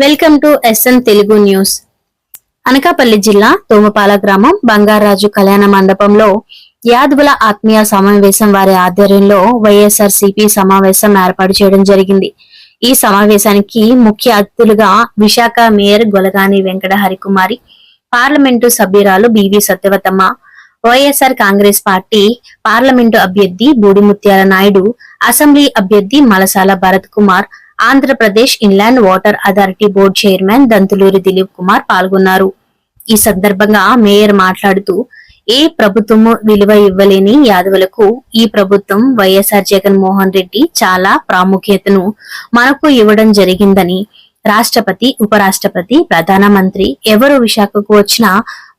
Welcome to SN Telugu news. Anakapalli జిల్లా తోమపాల గ్రామం బంగారాజు కళ్యాణ మండపంలో యాదవుల ఆత్మీయ సమావేశం వారి ఆధ్వర్యంలో వైఎస్ఆర్ సిపి సమావేశం ఏర్పాటు చేయడం జరిగింది. ఈ సమావేశానికి ముఖ్య అతిథులుగా విశాఖ మేయర్ గొలగాని వెంకట హరికుమారి పార్లమెంటు సభ్యురాలు B V Satyavathamma YSR Congress party parliament అభ్యర్థి బూడిముత్యాల నాయుడు అసెంబ్లీ అభ్యర్థి Malasala Bharat Kumar Andhra Pradesh inland water authority board chairman Dantuluri Dilip Kumar పాల్గొన్నారు. ఈ సందర్భంగా మేయర్ మాట్లాడుతూ ఏ ప్రభుత్వము విలువ ఇవ్వలేని యాదవులకు ఈ ప్రభుత్వం వైఎస్ఆర్ జగన్మోహన్ రెడ్డి చాలా ప్రాముఖ్యతను మనకు ఇవ్వడం జరిగిందని రాష్ట్రపతి ఉపరాష్ట్రపతి ప్రధానమంత్రి ఎవరు విశాఖకు వచ్చినా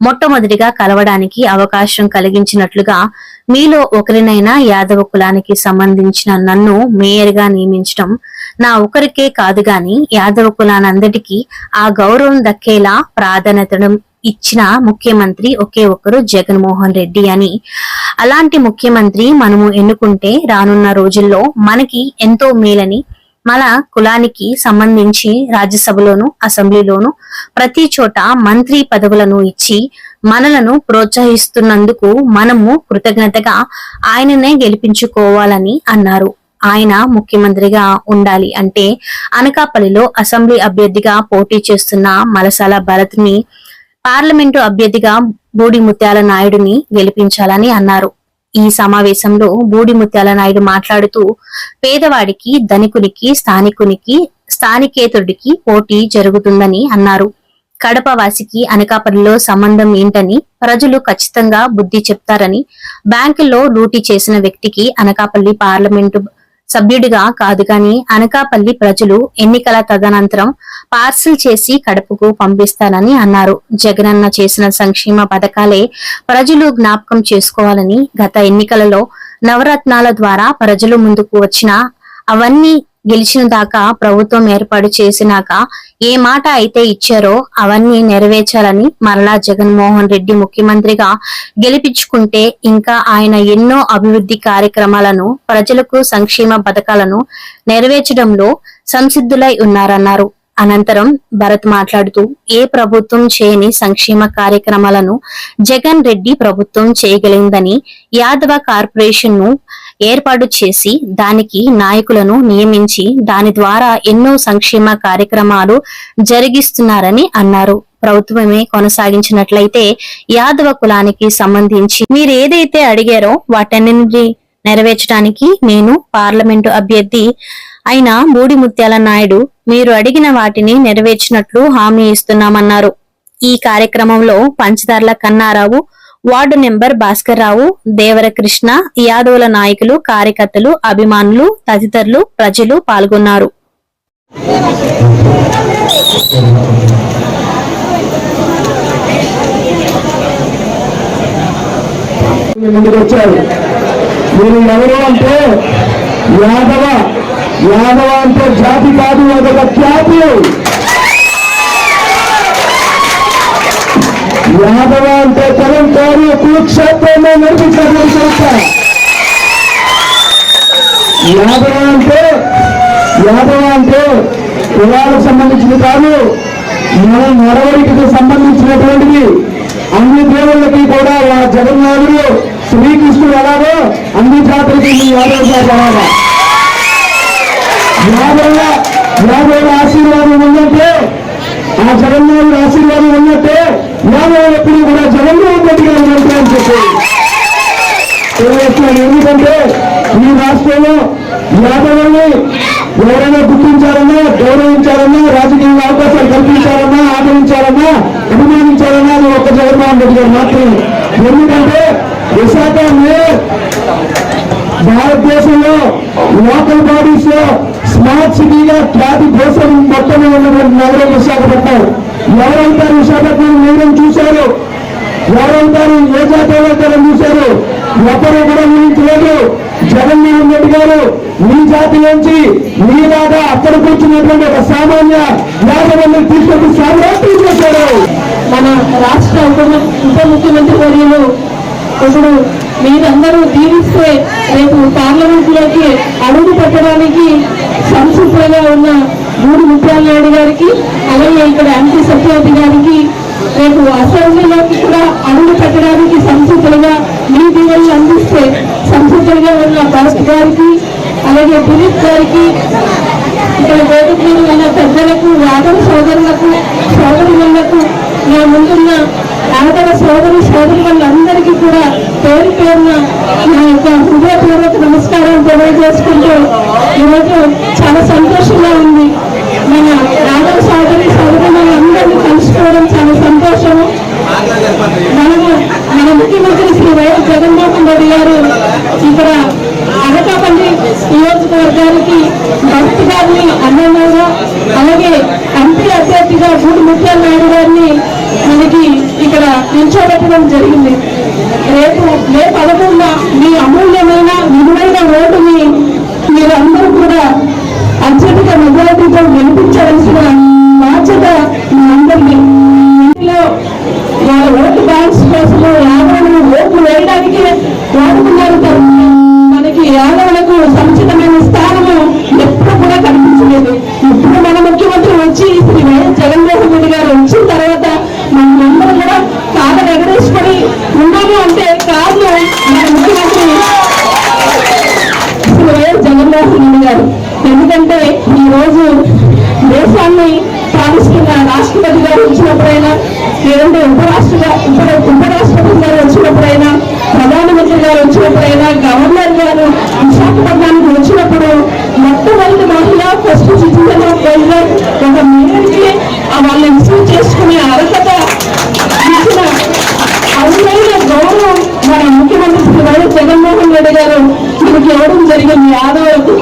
మొట్టమొదటిగా కలవడానికి అవకాశం కలిగించినట్లుగా మీలో ఒకరినైనా యాదవ కులానికి సంబంధించిన నన్ను మేయర్గా నియమించడం నా ఒకరికే కాదు గాని యాదవ కులానందటికీ ఆ గౌరవం దక్కేలా ప్రాధాన్యతను ఇచ్చిన ముఖ్యమంత్రి ఒకే ఒక్కరు జగన్మోహన్ రెడ్డి అని. అలాంటి ముఖ్యమంత్రి మనము ఎన్నుకుంటే రానున్న రోజుల్లో మనకి ఎంతో మేలని మన కులానికి సంబంధించి రాజ్యసభలోను అసెంబ్లీలోను ప్రతి చోట మంత్రి పదవులను ఇచ్చి మనలను ప్రోత్సహిస్తున్నందుకు మనము కృతజ్ఞతగా ఆయననే గెలిపించుకోవాలని అన్నారు. ఆయన ముఖ్యమంత్రిగా ఉండాలి అంటే అనకాపల్లిలో అసెంబ్లీ అభ్యర్థిగా పోటీ చేస్తున్న మలసాల భరత్ని పార్లమెంటు అభ్యర్థిగా బూడి ముత్యాల నాయుడుని గెలిపించాలని అన్నారు. ఈ సమావేశంలో బూడి ముత్యాల నాయుడు మాట్లాడుతూ పేదవాడికి ధనికునికి స్థానికునికి స్థానికేతుడికి పోటీ జరుగుతుందని అన్నారు. కడప వాసికి అనకాపల్లిలో సంబంధం ఏంటని ప్రజలు ఖచ్చితంగా బుద్ధి చెప్తారని బ్యాంకుల్లో లూటీ చేసిన వ్యక్తికి అనకాపల్లి పార్లమెంటు సభ్యుడిగా కాదు కానీ అనకాపల్లి ప్రజలు ఎన్నికల తదనంతరం పార్సిల్ చేసి కడపకు పంపిస్తానని అన్నారు. జగనన్న చేసిన సంక్షేమ పథకాలే ప్రజలు జ్ఞాపకం చేసుకోవాలని గత ఎన్నికలలో నవరత్నాల ద్వారా ప్రజలు ముందుకు వచ్చిన అవన్నీ గెలిచిన దాకా ప్రభుత్వం ఏర్పాటు చేసినాక ఏ మాట అయితే ఇచ్చారో అవన్నీ నెరవేర్చాలని మరలా జగన్మోహన్ రెడ్డి ముఖ్యమంత్రిగా గెలిపించుకుంటే ఇంకా ఆయన ఎన్నో అభివృద్ధి కార్యక్రమాలను ప్రజలకు సంక్షేమ పథకాలను నెరవేర్చడంలో సంసిద్ధులై ఉన్నారన్నారు. అనంతరం భరత్ మాట్లాడుతూ ఏ ప్రభుత్వం చేయని సంక్షేమ కార్యక్రమాలను జగన్ రెడ్డి ప్రభుత్వం చేయగలిగిందని యాదవ కార్పొరేషన్ను ఏర్పాటు చేసి దానికి నాయకులను నియమించి దాని ద్వారా ఎన్నో సంక్షేమ కార్యక్రమాలు జరిగిస్తున్నారని అన్నారు. ప్రభుత్వమే కొనసాగించినట్లయితే యాదవ కులానికి సంబంధించి మీరు ఏదైతే అడిగారో వాటన్నింటి నెరవేర్చడానికి నేను పార్లమెంటు అభ్యర్థి అయిన బూడి ముత్యాల నాయుడు మీరు అడిగిన వాటిని నెరవేర్చినట్లు హామీ ఇస్తున్నామన్నారు. ఈ కార్యక్రమంలో పంచదార్ల కన్నారావు వార్డు నెంబర్ భాస్కర్రావు దేవరకృష్ణ యాదవుల నాయకులు కార్యకర్తలు అభిమానులు తదితరులు ప్రజలు పాల్గొన్నారు. ముందుకు మీరు ఎవరు అంటే యాదవ యాదవ అంటే జాతి కాదు అదొక ఖ్యాతి యాదవ అంటే తరం కాదు కురుక్షేత్రంలో నిర్మించారు సంస్థ యాదవ అంటే యాదవ అంటే కులాలకు సంబంధించింది కాదు మన నడవడికి సంబంధించినటువంటిది. అన్ని దేవుళ్ళకి కూడా ఆ జగన్నాథుడు శ్రీకృష్ణుడు ఎలాగో అన్ని జాతులకి మీ యాదవ జాతి యాదవ యాదవ ఆశీర్వాదం ఉందంటే ఆ జగన్మోహన్ ఆశీర్వాదం ఉన్నట్టే యాదవ ఎప్పుడు కూడా జగన్మోహన్ రెడ్డి గారు అని చెప్పి. తెలియజేస్తున్నాను ఎందుకంటే ఈ రాష్ట్రంలో యాదవుల్ని ఎవరైనా గుర్తించాలన్నా గౌరవించాలన్నా రాజకీయ అవకాశాలు కల్పించాలన్నా ఆదరించాలన్నా అభిమానించాలన్నా అది ఒక్క జగన్మోహన్ రెడ్డి గారు మాత్రమే. ఎందుకంటే విశాఖ మేయర్ భారతదేశంలో లోకల్ బాడీస్లో స్మార్ట్ సిటీగా ఖ్యాతి కోసం మొత్తం ఉన్నటువంటి నగరం విశాఖపట్నం. ఎవరంటారు విశాఖపట్నం నగరం చూశారు. ఎవరంటారు ఏ జాతి చూశారు. ఒకరు కూడా ఊహించలేదు. జగన్మోహన్ రెడ్డి గారు మీ జాతి నుంచి మీలాగా అక్కడ కూర్చున్నటువంటి ఒక సామాన్య యాదవుల్ని తీసుకొచ్చి సామ్రాజ్యం చేశారు. మన రాష్ట్ర ఉప ఉప ముఖ్యమంత్రి వర్యులు ఇప్పుడు మీరందరూ దీవిస్తే రేపు పార్లమెంట్లోకి అడుగు పెట్టడానికి సంసిద్ధంగా ఉన్న మూడు ముత్యాల నాయుడు గారికి అలాగే ఇక్కడ ఎంపీ సత్యవతి గారికి రేపు అసెంబ్లీలోకి కూడా అడుగు పెట్టడానికి సంసిద్ధులుగా మీ దీవెనలు అందిస్తే సంసిద్ధులుగా ఉన్న భరత్ గారికి అలాగే దిలీప్ గారికి ఇక్కడ వేదిక మీద ఉన్న పెద్దలకు యాదవ సోదరులకు సోదరులకు నా ముందున్న యాదవ సోదరు వాళ్ళందరికీ కూడా పేరు పేరున నా యొక్క హృదయపూర్వక నమస్కారం తెలియజేసుకుంటూ ఈరోజు చాలా సంతోషంగా ఉంది. మన ఆదర సోదరి సోదరులందరినీ కలుసుకోవడం చాలా సంతోషము. మనము మన ముఖ్యమంత్రి శ్రీ వైఎస్ జగన్మోహన్ రెడ్డి గారు ఇక్కడ అనకాపల్లి నియోజకవర్గానికి భక్తి గారిని అన్నయ్యగా అలాగే ఎంపీ అభ్యర్థిగా గూడి ముత్యాల నాయుడు గారిని మనకి ఇక్కడ నిల్చోబెట్టడం జరిగింది. రేపు మే పదకొండున మీ అమూల్యమైన విలువైన ఓటుని మీరందరూ కూడా అత్యధిక మెజారిటీతో గెలిపించవలసిన బాధ్యత మీ అందరినీ ఇంట్లో ఓటు బ్యాంక్స్ కోసం ఉప ఉపరాష్ట్రపతి గారు వచ్చినప్పుడైనా ప్రధానమంత్రి గారు వచ్చినప్పుడైనా గవర్నర్ గారు విశాఖపట్నానికి వచ్చినప్పుడు మొట్టమొదటి మహిళ ఫస్ట్ సిటిజన్ ఆఫ్ ప్రెసిడెంట్ ఒక మేయర్కి వాళ్ళని రిసీవ్ చేసుకునే అర్హత ఇచ్చిన అరుదైన గౌరవం మన ముఖ్యమంత్రి శ్రీ వైఎస్ జగన్మోహన్ రెడ్డి గారు మనకి ఇవ్వడం జరిగింది. యాదవులకు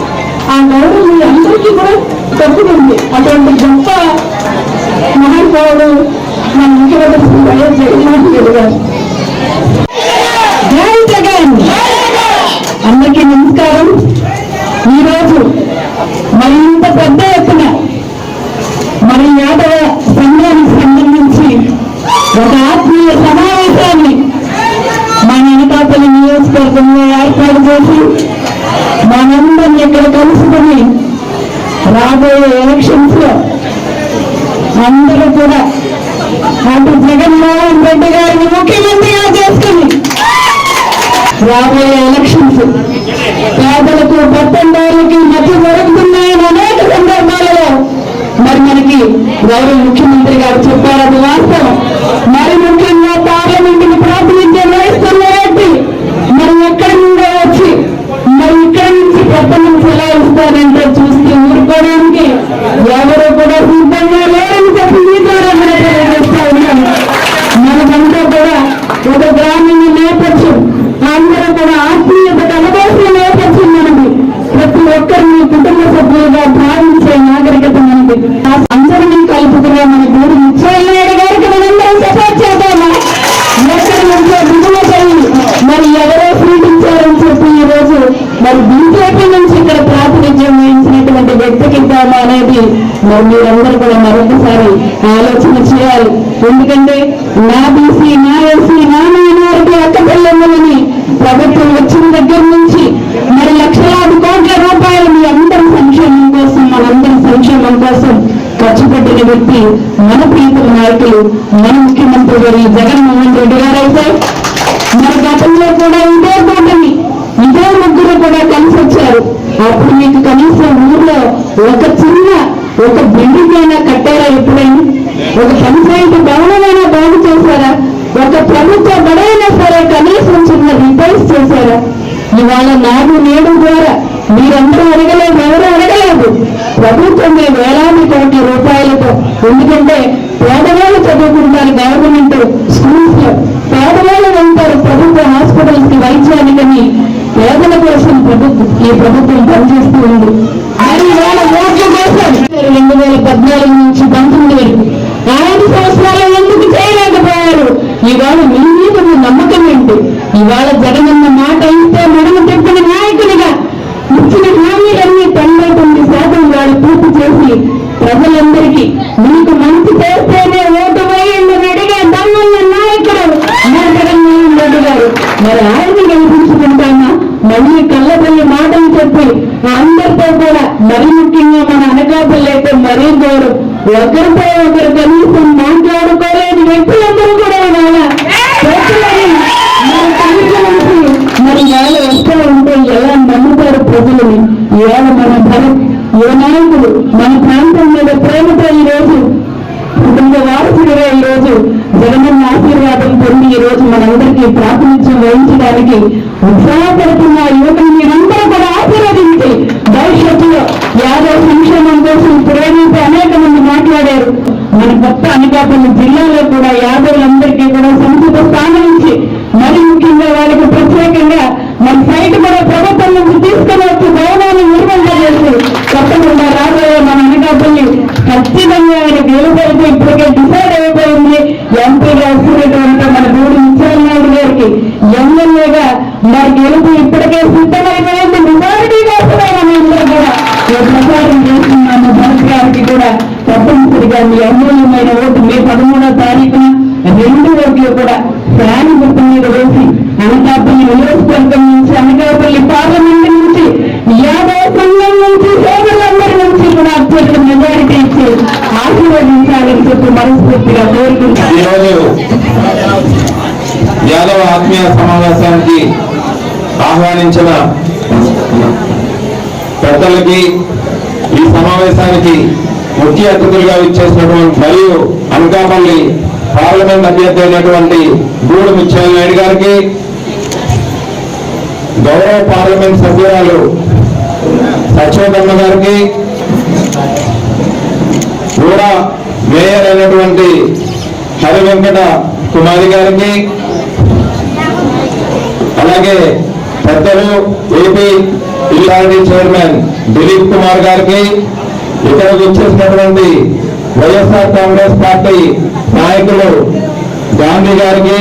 ఆ గౌరవం మీ అందరికీ కూడా దక్కుతుంది. అటువంటి గొప్ప మహానుభావుడు మన ముఖ్యమంత్రి శ్రీ వైఎస్ జగన్మోహన్ రెడ్డి గారు జై జగన్. అందరికీ నమస్కారం. ఈరోజు మరింత పెద్ద ఎత్తున మన యాదవ సంఘానికి సంబంధించి ఒక ఆత్మీయ సమావేశాన్ని మన అనకాపల్లి నియోజకవర్గంలో ఏర్పాటు చేసి మనందరం ఇక్కడ కలుసుకుని రాబోయే ఎలక్షన్స్లో అందరూ కూడా అటు జగన్మోహన్ రెడ్డి గారిని ముఖ్యమంత్రిగా చేసుకుని రాబోయే ఎలక్షన్స్ పేదలకు పట్టణాలకి మధ్య జరుగుతున్నాయని అనేక సందర్భాలలో మరి మనకి గౌరవ ముఖ్యమంత్రి గారు చెప్పారు. అది వాస్తవం. మరి ముఖ్యంగా పార్లమెంట్ని ప్రాతినిధ్యం వహిస్తున్న వ్యక్తి మరి ఎక్కడి నుండో వచ్చి మరి ఇక్కడి నుంచి పట్టణం ఎలా ఇస్తారంటే చూస్తే ఊరుకోవడానికి ఎవరు ఎందుకంటే నా బీసీ నా ఎస్సీ నా మైనారిటీ అక్క పిల్లలని ప్రభుత్వం వచ్చిన దగ్గర నుంచి మరి లక్షలాది కోట్ల రూపాయలు మీ అందరి సంక్షేమం కోసం మనందరి సంక్షేమం కోసం ఖర్చు పెట్టిన వ్యక్తి మన ప్రీతుల నాయకులు మన ముఖ్యమంత్రి గారు జగన్మోహన్ రెడ్డి గారు అయితే మరి గతంలో కూడా ఇదే కూటమి ఇదే ముగ్గురు కూడా కలిసి వచ్చారు. అప్పుడు మీకు కనీసం ఊర్లో ఒక చిన్న ఒక బిల్డింగ్ అయినా కట్టారా ఎప్పుడైనా? ఒక పంచాయతీ భవనమైనా బాగు చేశారా? ఒక ప్రభుత్వ బడైనా సరే కనీసం చిన్న రిపైర్స్ చేశారా? ఇవాళ నాడు నేడు ద్వారా మీరందరూ అడగలేదు ఎవరు అడగలేదు. ప్రభుత్వమే వేలాది కోట్ల రూపాయలతో ఎందుకంటే పేదవాళ్ళు చదువుకుంటారు గవర్నమెంట్ స్కూల్స్లో. పేదవాళ్ళు వెళ్తారు ప్రభుత్వ హాస్పిటల్స్కి వైద్యానికని. పేదల కోసం ప్రభుత్వం ఈ ప్రభుత్వం పనిచేస్తూ ఉంది. మరి వేల ఓట్ల కోసం రెండు వేల పద్నాలుగు నుంచి పంతొమ్మిది వరకు ఐదు సంవత్సరాలు ఎందుకు చేయలేకపోయారు ఇవాళ మీ మీద నమ్మకం ఏంటి? ఇవాళ జగనన్న మాట అయితే మనం చెప్పిన నాయకునిగా ఇచ్చిన హామీలన్నీ తొంభై తొమ్మిది శాతం వాళ్ళు పూర్తి చేసి ప్రజలందరికీ మీకు మంచి చేస్తేనే ఓటు వేయండి అడిగే దమ్మున్న నాయకుడు మన జగన్మోహన్ రెడ్డి గారు. మరి ఆయన్ని గెలిపించుకుంటామా? మళ్ళీ కళ్ళపల్లి మాటలు చెప్పి అందరితో కూడా మరి ముఖ్యంగా మన అనకాపల్లి అయితే మరీ ఘోరం ఒకరిపై ఒకరు కనీసం ఇవాళ మన ఏ మన ప్రాంతం మీద ప్రేమతో ఈ రోజు కుటుంబ వారసుడిగా ఈ రోజు జగనన్న ఆశీర్వాదం పొంది ఈ రోజు మనందరికీ ప్రాతినిధ్యం వహించడానికి ఉత్సాహపడుతున్న యువకులు మీరందరూ కూడా ఆశీర్వదించి భవిష్యత్తులో యాదవ్ సంక్షేమం కోసం ప్రేమించి అనేక మంది మాట్లాడారు మన కొత్త అనకాపల్లి జిల్లాలో కూడా యాదవులందరికీ కూడా సంస్కృత స్థానం ఇచ్చి మరి ముఖ్యంగా వాళ్ళకి ప్రత్యేకంగా మన సైట్ కూడా ప్రభుత్వం నుంచి తీసుకుని మరి గెలుపు ఇప్పటికే సిద్ధమైపోయింది. మెజారిటీ కోసమైన మనందరూ కూడా. ప్రచారం చేస్తున్నాము. భరత్ గారికి కూడా తప్పనిసరిగా మీ అమూల్యమైన ఓటు మే పదమూడో తారీఖున రెండు ఓట్లు కూడా ఫ్యాన్ గుర్తు మీద వేసి అనకాపల్లి నియోజకవర్గం నుంచి అనకాపల్లి పార్లమెంట్ నుంచి యాదవ సంఘం నుంచి సోదరులందరి నుంచి కూడా అత్యంత మెజారిటీ ఇచ్చి ఆశీర్వదించాలని చెప్పి మనస్ఫూర్తిగా కోరుకుంటున్నాను. యాదవ ఆత్మీయ సమావేశానికి ఆహ్వానించిన పెద్దలకి ఈ సమావేశానికి ముఖ్య అతిథులుగా ఇచ్చేసినటువంటి మరియు అనకాపల్లి పార్లమెంట్ అభ్యర్థి అయినటువంటి గూడు ముత్యాల నాయుడు గారికి గౌరవ పార్లమెంట్ సభ్యురాలు సత్యోదమ్మ గారికి కూడా మేయర్ అయినటువంటి హరి వెంకట కుమారి గారికి అలాగే పెద్దలు ఏపీ ఇల్లాంటి చైర్మన్ దిలీప్ కుమార్ గారికి ఇక్కడికి వచ్చేసినటువంటి వైఎస్ఆర్ కాంగ్రెస్ పార్టీ నాయకులు గాంధీ గారికి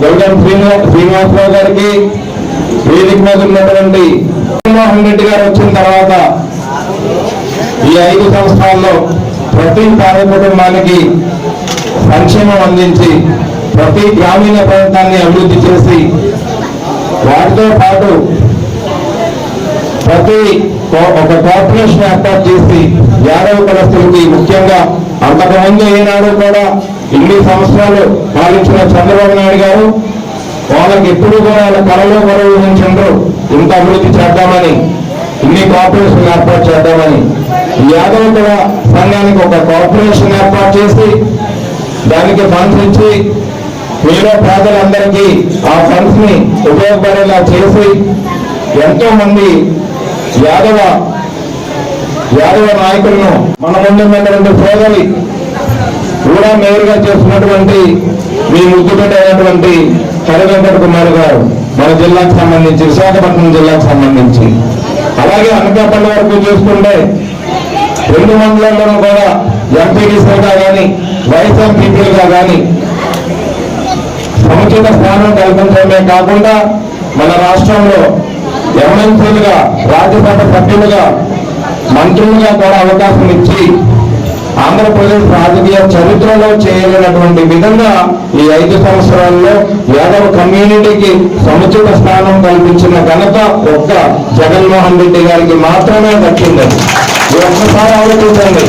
గౌడన్ శ్రీనివాస్ శ్రీనివాసరావు గారికి వేదిక మీద ఉన్నటువంటి జగన్మోహన్ రెడ్డి గారు వచ్చిన తర్వాత ఈ ఐదు సంవత్సరాల్లో ప్రతి పేద కుటుంబానికి సంక్షేమం అందించి ప్రతి గ్రామీణ ప్రాంతాన్ని అభివృద్ధి చేసి వాటితో పాటు ప్రతి ఒక కార్పొరేషన్ ఏర్పాటు చేసి యాదవ కులస్తులకి ముఖ్యంగా అంతకుముందు ఏనాడు కూడా ఇన్ని సంవత్సరాలు పాలించిన చంద్రబాబు నాయుడు గారు వాళ్ళకి ఎప్పుడు కూడా వాళ్ళ కళలో ఊహించండ్రు ఇంత అభివృద్ధి చేద్దామని ఇన్ని కార్పొరేషన్ ఏర్పాటు చేద్దామని. యాదవ కుల సంఘానికి ఒక కార్పొరేషన్ ఏర్పాటు చేసి దానికి ఫండ్స్ ఇచ్చి మీలో పేదలందరికీ ఆ ఫండ్స్ని ఉపయోగపడేలా చేసి ఎంతో మంది యాదవ యాదవ నాయకులను మన ముందున్నటువంటి సోదరి కూడా మేయర్గా చేస్తున్నటువంటి మీ ముద్దుబిడ్డ అయినటువంటి హరి వెంకట కుమార్ గారు మన జిల్లాకు సంబంధించి విశాఖపట్నం జిల్లాకు సంబంధించి. అలాగే అనకాపల్లి వరకు చూసుకుంటే రెండు మండలాల్లోనూ కూడా ఎంపీడీసీలుగా కానీ వైస్ ఎంపీపీలుగా కానీ సముచిత స్థానం కల్పించడమే కాకుండా మన రాష్ట్రంలో ఎమ్మెల్సీలుగా రాజ్యసభ సభ్యులుగా మంత్రులుగా కూడా అవకాశం ఇచ్చి ఆంధ్రప్రదేశ్ రాజకీయ చరిత్రలో చేయలేనటువంటి విధంగా ఈ ఐదు సంవత్సరాల్లో యాదవ కమ్యూనిటీకి సముచిత స్థానం కల్పించిన ఘనత ఒక్క జగన్మోహన్ రెడ్డి గారికి మాత్రమే దక్కిందని ఇది ఒక్కసారి ఆలోచించండి.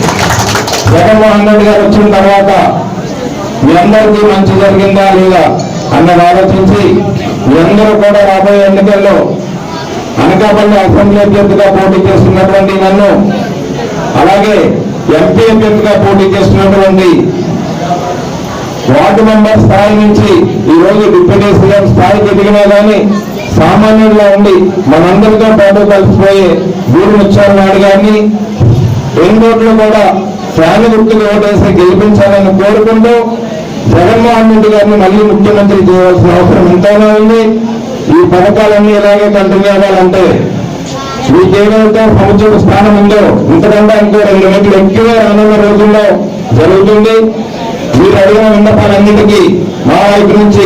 జగన్మోహన్ రెడ్డి గారు వచ్చిన తర్వాత మీ అందరికీ మంచి జరిగిందా లేదా? అన్నది ఆలోచించి మీ అందరూ కూడా రాబోయే ఎన్నికల్లో అనకాపల్లి అసెంబ్లీ అభ్యర్థిగా పోటీ చేస్తున్నటువంటి నన్ను అలాగే ఎంపీ అభ్యర్థిగా పోటీ చేస్తున్నటువంటి వార్డు మెంబర్ స్థాయి నుంచి ఈ రోజు డిప్యూటీ సీఎం స్థాయికి ఎదిగినా కానీ సామాన్యుడిగా ఉండి మనందరితో పాటు కలిసిపోయే గూడు ముచ్చారు నాయుడు గారిని రెండు కూడా ఫ్యాన్ గుర్తులు ఓటేసి గెలిపించాలని కోరుకుంటూ జగన్మోహన్ రెడ్డి గారిని మళ్ళీ ముఖ్యమంత్రి చేయవలసిన అవసరం ఎంతైనా ఉంది. ఈ పథకాలన్నీ ఇలాగే కంటిన్యూ అవ్వాలంటే మీకు ఏదైతే సముచిత స్థానం ఉందో ఇంతకంటే ఇంకో రెండు మెట్లు ఎక్కువ రానున్న రోజుల్లో జరుగుతుంది. మీరు అడిగిన విన్నపాలన్నిటికీ మా వైపు నుంచి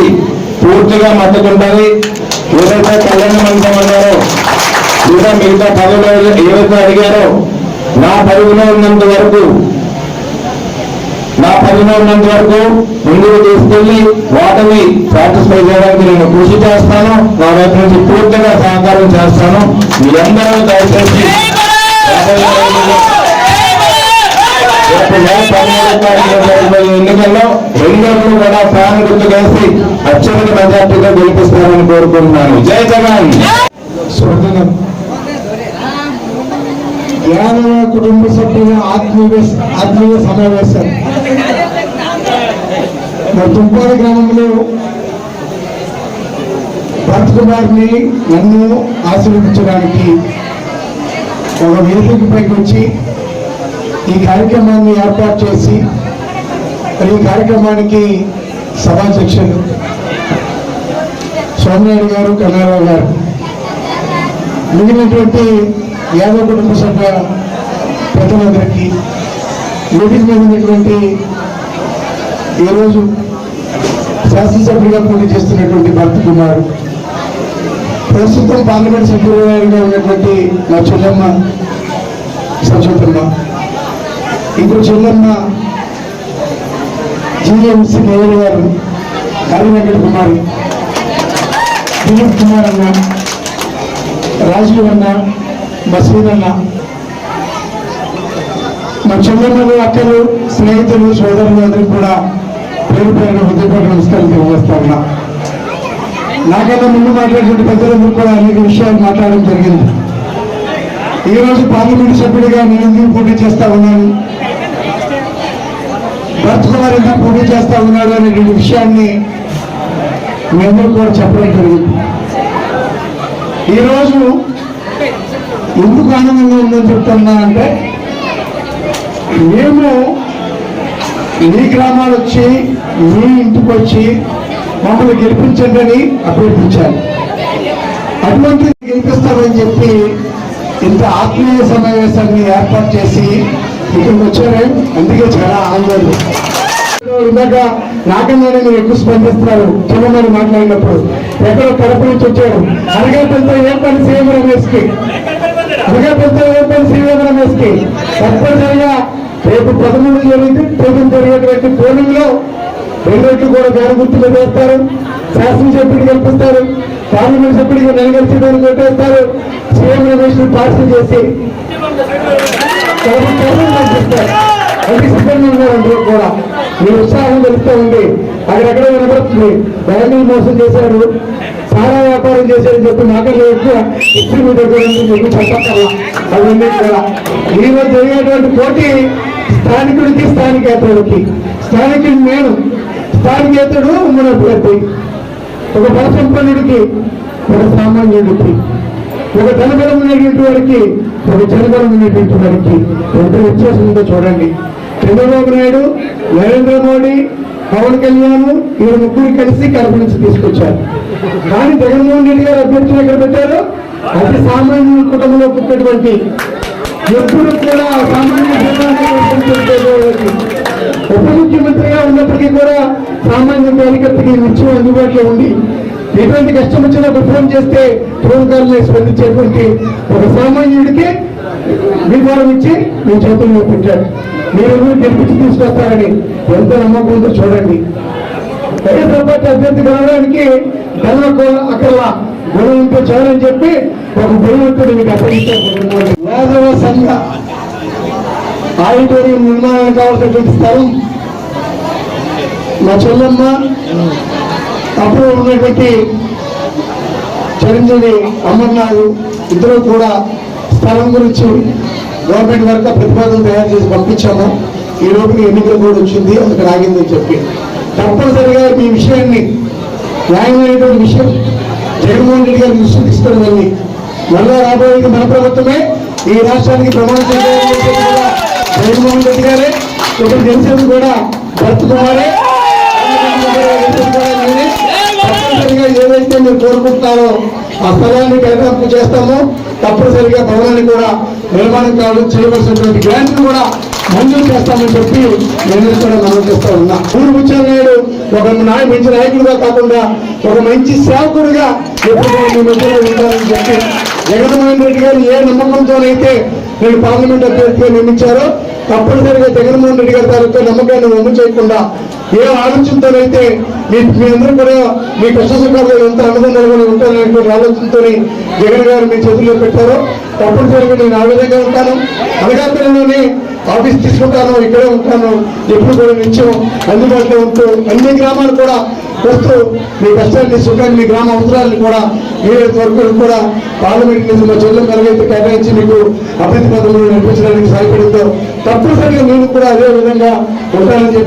పూర్తిగా మద్దతుంటుంది ఏదైతే కళ్యాణ మంత్రం అన్నారో లేదా మిగతా పదవులు ఏవైతే అడిగారో నా పరుగులో ఉన్నంత వరకు నా పరిధిలో ఉన్నంత వరకు ముందుకు తీసుకెళ్ళి వాటిని సాటిస్ఫై చేయడానికి నేను కృషి చేస్తాను. నా వైపు నుంచి పూర్తిగా సహకారం చేస్తాను. మీ అందరూ దయచేసి ఎన్నికల్లో రెండోట్లు కూడా ఫ్యాన్ గుర్తుకేసి అత్యధిక మెజార్టీతో గెలిపిస్తారని కోరుకుంటున్నాను. జై జగన్! యాదవ కుటుంబ సభ్యుల ఆత్మీయ ఆత్మీయ సమావేశం. మా తుంపాడు గ్రామంలో భరత్ కుమార్ని నన్ను ఆశీర్వదించడానికి ఒక వేదిక పైకి వచ్చి ఈ కార్యక్రమాన్ని ఏర్పాటు చేసి మరి ఈ కార్యక్రమానికి సభాధ్యక్షులు సోమనాయుడు గారు కన్నారావు గారు మిగిలినటువంటి యాదవ కుటుంబ సభ్య ప్రజలందరికీ మీటింగ్ మీద ఉన్నటువంటి ఈరోజు శాసనసభ్యులుగా పోటీ చేస్తున్నటువంటి భరత్ కుమార్ ప్రస్తుతం పార్లమెంట్ సభ్యులుగా ఉన్నటువంటి నా చెల్లెమ్మ సచోతమ్మ ఇప్పుడు చెల్లెమ్మ జీఎంసీ మేయర్ గారు కాళీ వెంకట కుమార్ దిలీప్ కుమార్ అన్న రాజీవ్ అన్న బసీర్ అన్న. మా చెల్లెమ్మలు అక్కలు స్నేహితులు సోదరులు అందరూ కూడా పేరు పేరున హృదయపూర్వక నమస్కారం తెలియజేస్తా ఉన్నా. ముందు మాట్లాడినటువంటి పెద్దలందరూ కూడా అనేక విషయాలు మాట్లాడడం జరిగింది. ఈ రోజు పార్లమెంట్ సభ్యుడిగా నేను ఎందుకు పోటీ చేస్తా ఉన్నాను? భరత్ కుమార్ ఎందుకు పోటీ చేస్తా ఉన్నాడు అనేటువంటి విషయాన్ని మేమందరూ కూడా చెప్పడం జరిగింది. ఈరోజు ఎందుకు ఆనందంగా ఉందని చెప్తున్నా అంటే మేము మీ గ్రామాలు వచ్చి మీ ఇంటికి వచ్చి మమ్మల్ని గెలిపించండి అని అభ్యర్థించారు. అటువంటి గెలిపిస్తామని చెప్పి ఇంత ఆత్మీయ సమావేశాన్ని ఏర్పాటు చేసి ఇక్కడికి వచ్చారు. అందుకే చాలా ఆనందం. ఇందాక నాకన్నానే మీరు ఎక్కువ స్పందిస్తున్నారు. చిన్నమని మాట్లాడినప్పుడు ఎక్కడో కడప నుంచి వచ్చారు. అరగంటతో ఏం పని సీఎం రమేష్కి కి ఏం పని సీఎం రమేష్కి తప్పనిసరిగా రేపు పదమూడు జరిగితే రేపు జరిగేటువంటి పోలింగ్లో రెండోట్లు కూడా వేరే గుర్తులు వేస్తారు. శాసనసభ్యుడికి కల్పిస్తారు పార్లమెంట్ సభ్యుడికి నెలగలిసి కొట్టేస్తారు. సీఎం రమేష్ పార్సల్ చేసి అందరూ కూడా. మీ ఉత్సాహం తెలుస్తూ ఉంది. అక్కడెక్కడ వినపడుతుంది. బ్యాంకులు మోసం చేశారు. చాలా వ్యాపారం చేశారని చెప్పి మాటలు ఎక్కువ ఇచ్చి మీ దగ్గర ఉంది, మీకు చెప్పక్కర్లా. అవన్నీ కూడా. ఈ జరిగేటువంటి పోటీ స్థానికుడికి స్థానికేతరుడికి. స్థానికుడు నేను స్థానికేతరుడు మన అభ్యర్థి ఒక బల సంపన్నుడికి ఒక సామాన్యుడికి ఒక ధనబలం ఉన్నటువంటి వారికి ఒక జనబలం ఉన్నటువంటి వారికి ఎంత వ్యత్యాసం ఉందో చూడండి. చంద్రబాబు నాయుడు నరేంద్ర మోడీ పవన్ కళ్యాణ్ వీరు ముగ్గురు కలిసి కడప నుంచి తీసుకొచ్చారు. కానీ జగన్మోహన్ రెడ్డి గారు అభ్యర్థులు ఎక్కడ పెట్టారు? అతి సామాన్య కుటుంబంలో పుట్టినటువంటి ఎప్పుడు కూడా సామాన్య జీవనాన్ని ఉప ముఖ్యమంత్రిగా ఉన్నప్పటికీ కూడా సామాన్య కార్యకర్తకి నిత్యం అందుబాటులో ఉండి ఎటువంటి కష్టం వచ్చినప్పుడు ఫోన్ చేస్తే ఫోన్ కాల్లో స్పందించేటువంటి ఒక సామాన్యుడికి విధానం ఇచ్చి మీ చేతుల్లో పెట్టాడు మీరు గెలిపించి తీసుకొస్తారని ఎంత నమ్మకం ఉందో చూడండి. వైఎస్ఆర్ పార్టీ అభ్యర్థి కావడానికి ధన అక్కడ గుణం ఉంటే చాలని చెప్పి ఒక గుణవంతుడు మీకు అప్పగించారు యాదవ సంఘ ఆడిటోరియం నిర్మాణం కావాల్సినటువంటి స్థలం మా చెల్లమ్మ అప్పుడు ఉన్నటువంటి చిరంజీవి అమర్నాథ్ ఇద్దరు కూడా స్థలం గురించి గవర్నమెంట్ వరకు ప్రతిపాదన తయారు చేసి పంపించాము. ఈ లోపల ఎన్నికలు కూడా వచ్చింది అక్కడ ఆగిందని చెప్పి. తప్పనిసరిగా మీ విషయాన్ని న్యాయమైనటువంటి విషయం జగన్మోహన్ రెడ్డి గారు దృష్టికి ఇస్తున్నామని మళ్ళా రాబోయేది మన ప్రభుత్వమే. ఈ రాష్ట్రానికి ప్రమాణం జగన్మోహన్ రెడ్డి గారే. ఇప్పుడు గెలిచేది కూడా భరత్ కుమారే తప్పనిసరిగా ఏదైతే మీరు కోరుకుంటున్నారో ఆ స్థలాన్ని కేటాయింపు చేస్తామో. తప్పనిసరిగా భవనాన్ని కూడా నిర్మాణం కావడం చేయవలసినటువంటి గ్రాంట్ కూడా మంజూరు చేస్తామని చెప్పి నేను కూడా మనం చేస్తా ఉన్నా. ఊరు ముచ్చానాయుడు ఒక నాయ మంచి నాయకుడిగా కాకుండా ఒక మంచి సేవకుడిగా ఎప్పుడు మీ మధ్యలో ఉండాలని చెప్పి జగన్మోహన్ రెడ్డి గారు ఏ నమ్మకంతోనైతే నేను పార్లమెంట్ అభ్యర్థిగా నియమించారో తప్పనిసరిగా జగన్మోహన్ రెడ్డి గారి తాలూకా నమ్మకాన్ని వమ్ము చేయకుండా ఏ ఆలోచనతోనైతే మీ మీ అందరూ కూడా మీ కష్ట ఎంత అనుబంధాలు ఉంటారనేటువంటి ఆలోచనతో జగన్ గారు మీ చేతుల్లో పెట్టారో తప్పనిసరిగా నేను ఆ విధంగా ఉంటాను. అనకాపల్లిలోని ఆఫీస్ తీసుకుంటాను ఇక్కడే ఉంటాను ఎప్పుడు కూడా నిత్యం అందుబాటులో ఉంటూ అన్ని గ్రామాలు కూడా వస్తూ మీ కష్టాన్ని సుఖాన్ని మీ గ్రామ అవసరాలను కూడా వీలైనంత వరకు కూడా పార్లమెంట్ నుంచి మా చెల్లెం మెరుగైతే కేటాయించి మీకు అభివృద్ధి పథకంలో నడిపించడానికి సహాయపడుతూ తప్పనిసరిగా మీరు కూడా అదే విధంగా ఉంటారని చెప్పి